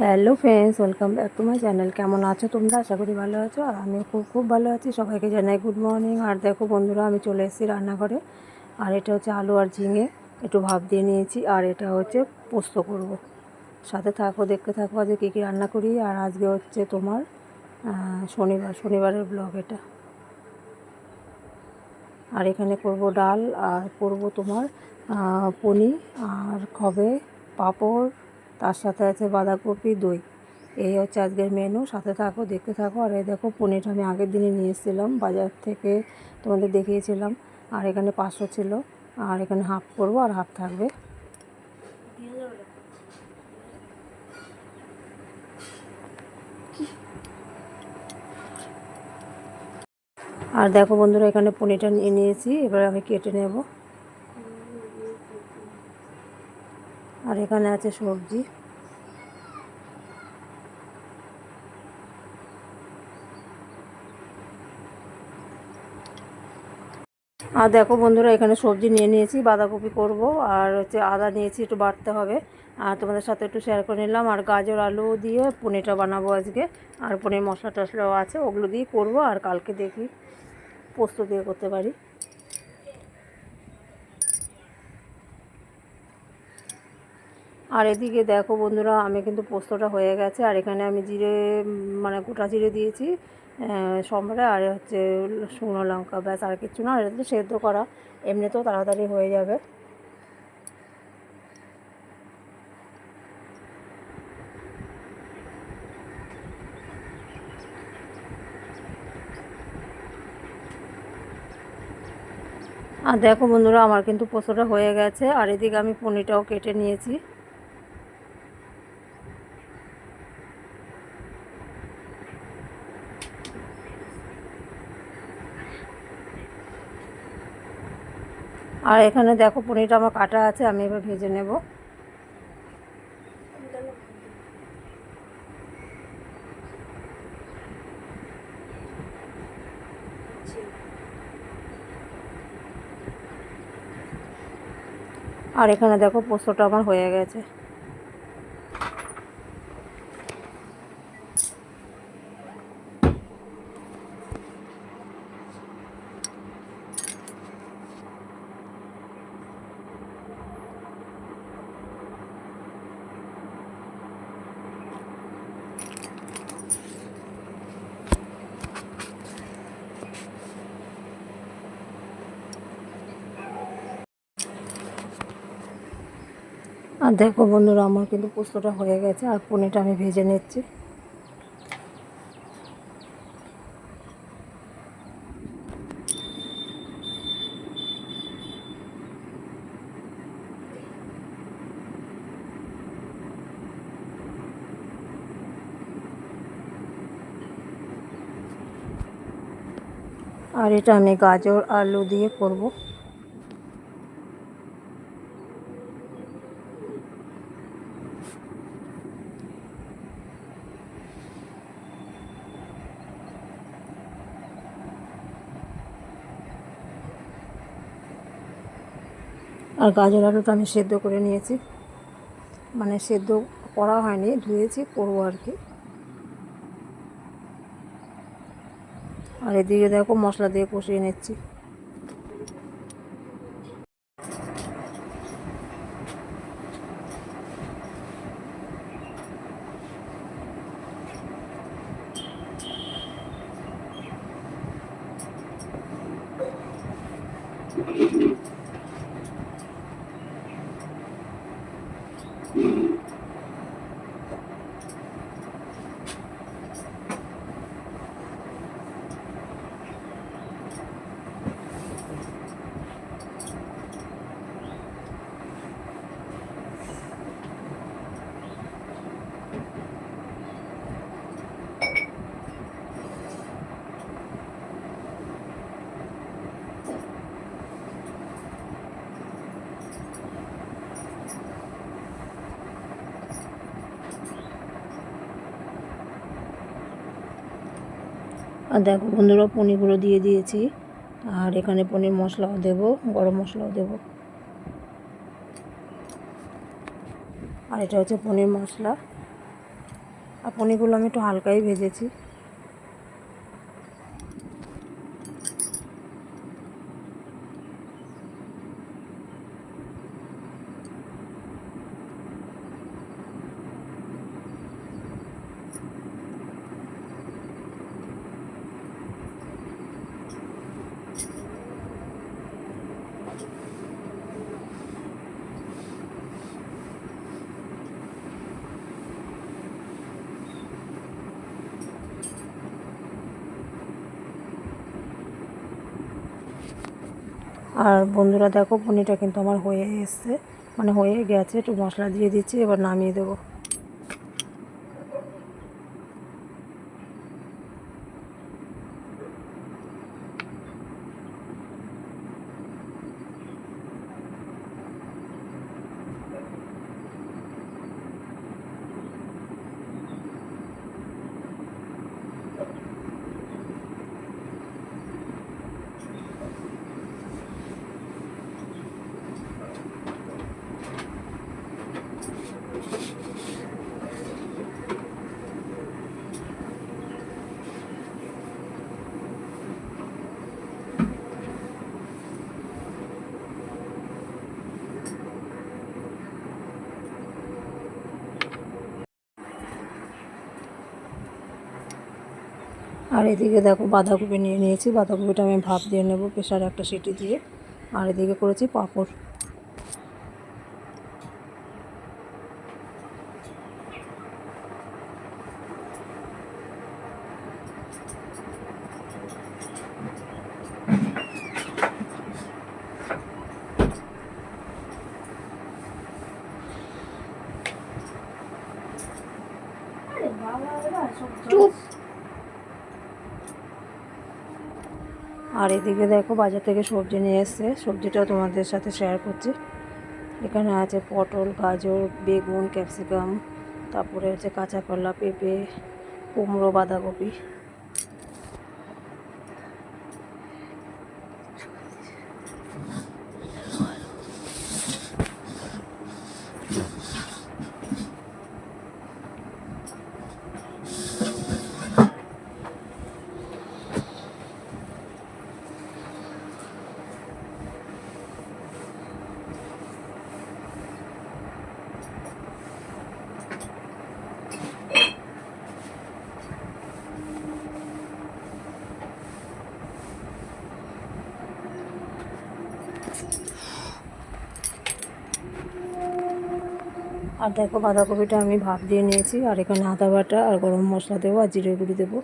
Hello friends, welcome back to my channel. কেমন আছো তোমরা? আশা করি ভালো আছো। আর আমিও খুব খুব ভালো আছি। সবাইকে জানাই গুড মর্নিং আর দেখো বন্ধুরা, আমি চলে এসেছি রান্নাঘরে। আর এটা হচ্ছে আলু আর ঝিঙে। একটু ভাব দিয়ে নিয়েছি। আর এটা হচ্ছে পোস্ত করব। সাথে থাকো, দেখতে থাকো যে কী কী রান্না করি। আর আজকে হচ্ছে তোমার শনিবার, শনিবারের ব্লগ এটা। আর এখানে করব ডাল। আর করব তোমার পনির। আর খবে পাঁপড়। তার সাথে আছে বাঁধাকপি, দই। এই হচ্ছে আজকের মেনু সাথে থাকো, দেখতে থাকো। আর এই দেখো, পনিরটা আমি আগের দিনে নিয়ে এসেছিলাম। বাজার থেকে তোমাদের দেখিয়েছিলাম। আর এখানে পাঁচশো ছিল। আর এখানে হাফ করব আর হাফ থাকবে। আর দেখো বন্ধুরা, এখানে পনিরটা নিয়ে নিয়েছি। এবার আমি কেটে নেব। আর এখানে আছে সবজি। আর দেখো বন্ধুরা, এখানে সবজি নিয়ে নিয়েছি, বাঁধাকপি করব, আর হচ্ছে আদা নিয়েছি, একটু বাটতে হবে। আর তোমাদের সাথে একটু শেয়ার করে নিলাম। আর গাজর, আলু দিয়ে পনিরটা বানাবো আজকে। আর পনির মশলা টশলাও আছে, ওগুলো দিয়ে করব, আর কালকে দেখি, পোস্ত দিয়ে করতে পারি। আর এদিকে দেখো বন্ধুরা, আমি কিন্তু পোস্তটা হয়ে গেছে, আর এখানে আমি জিরে মানে গোটা জিরে দিয়েছি সম্বারে, আর হচ্ছে শুকনো লঙ্কা, ব্যাস, আর কিছু না, আর সেদ্ধ করা, এমনিতেও তাড়াতাড়ি হয়ে যাবে। আর দেখো বন্ধুরা, আমার কিন্তু পোস্তটা হয়ে গেছে, আর এদিকে আমি পনিরটাও কেটে নিয়েছি। আর এখানে দেখো পনিরটা আমার কাটা আছে, আমি এবার ভেজে নেব। আর এখানে দেখো পোস্তটা আমার হয়ে গেছে। আর দেখো বন্ধুরা, আমার কিন্তু পোস্তটা হয়ে গেছে আর পনিরটা আমি ভেজে নিচ্ছি। আর এটা আমি গাজর, আলু দিয়ে করব। আর গাজর আলুটা আমি সেদ্ধ করে নিয়েছি। মানে সেদ্ধ করা হয়নি, ধুয়েছি, করব আর কি। আর এদিকে দেখো মশলা দিয়ে কষিয়ে নিচ্ছি। আর দেখো বন্ধুরা পনিরগুলো দিয়ে দিয়েছি। আর এখানে পনির মশলাও দেব, গরম মশলাও দেব। আর এটা হচ্ছে পনির মশলা। আর পনিরগুলো আমি একটু হালকাই ভেজেছি। আর বন্ধুরা দেখো পনিরটা কিন্তু আমার হয়ে এসছে মানে হয়ে গেছে, একটু মশলা দিয়ে দিচ্ছি, এবার নামিয়ে দেবো। আর এদিকে দেখো বাঁধাকপি নিয়ে নিয়েছি, বাঁধাকপিটা আমি ভাপ দিয়ে নেব, প্রেশারে একটা সিটি দিয়ে। আর এদিকে করেছি পাঁপড়। আর এদিকে দেখো বাজার থেকে সবজি নিয়ে এসছে। সবজিটাও তোমাদের সাথে শেয়ার করছি। এখানে আছে পটল, গাজর, বেগুন, ক্যাপসিকাম, তারপরে হচ্ছে কাঁচা কলা, পেঁপে, কুমড়ো, বাঁধাকপি। আর দেখো বাঁধাকপিটা আমি ভাপ দিয়ে নিয়েছি, আর এখানে আদা বাটা আর গরম মশলা দেবো আর জিরে গুঁড়ি দেবো।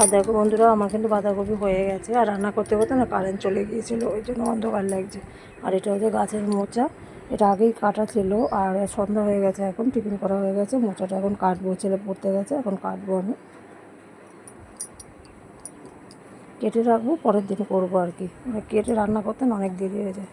আর দেখো বন্ধুরা, আমার কিন্তু বাঁধাকপি হয়ে গেছে। আর রান্না করতে করতে না কারেন্ট চলে গিয়েছিল, ওই জন্য অন্ধকার লাগছে। আর এটা হচ্ছে গাছের মোচা। এটা আগেই কাটা ছিল, আর সন্ধ্যা হয়ে গেছে এখন, টিফিন করা হয়ে গেছে। মোচাটা এখন কাটবো, ছেলে পড়তে গেছে, এখন কাটবো আমি। কেটে রাখব, পরের দিন করব আর কি। মানে কেটে রান্না করতে অনেক দেরি হয়ে যায়।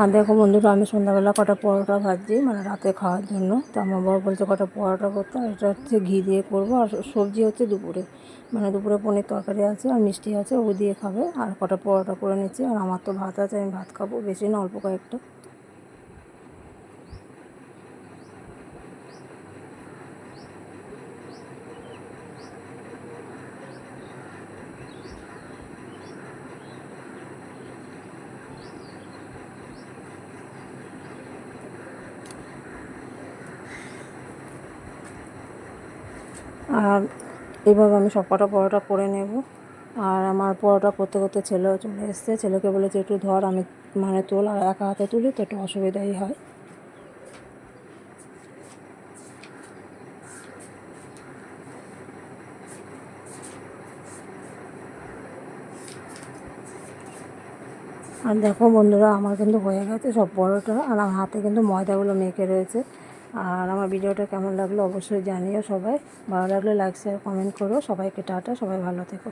আর দেখো বন্ধুরা, আমি সন্ধ্যাবেলা কটা পরোটা ভাজছি মানে রাতে খাওয়ার জন্য। তো আমার বাবা বলছে কটা পরোটা করতে, আর এটা হচ্ছে ঘি দিয়ে করব, আর সবজি হচ্ছে দুপুরে। মানে দুপুরে পনির তরকারি আছে আর মিষ্টি আছে, ও দিয়ে খাবে, আর কটা পরোটা করে নিচ্ছি। আর আমার তো ভাত আছে, আমি ভাত খাব, বেশি না, অল্প কয়েকটা। আর এইভাবে আমি সব কটা পরোটা করে নেব। আর আমার পরোটা করতে করতে ছেলেও চলে এসছে। ছেলেকে বলেছে, একটু ধর, আমি মানে তোল আর একা হাতে তুলি, তো একটু অসুবিধাই হয়। আর দেখো বন্ধুরা, আমার কিন্তু হয়ে গেছে সব পরোটা। আর আমার হাতে কিন্তু ময়দাগুলো মেখে রয়েছে। আর আমার ভিডিওটা কেমন লাগল অবশ্যই জানিও সবাই, ভালো লাগলে লাইক শেয়ার কমেন্ট করো। সবাইকে টাটা, সবাই ভালো থেকো।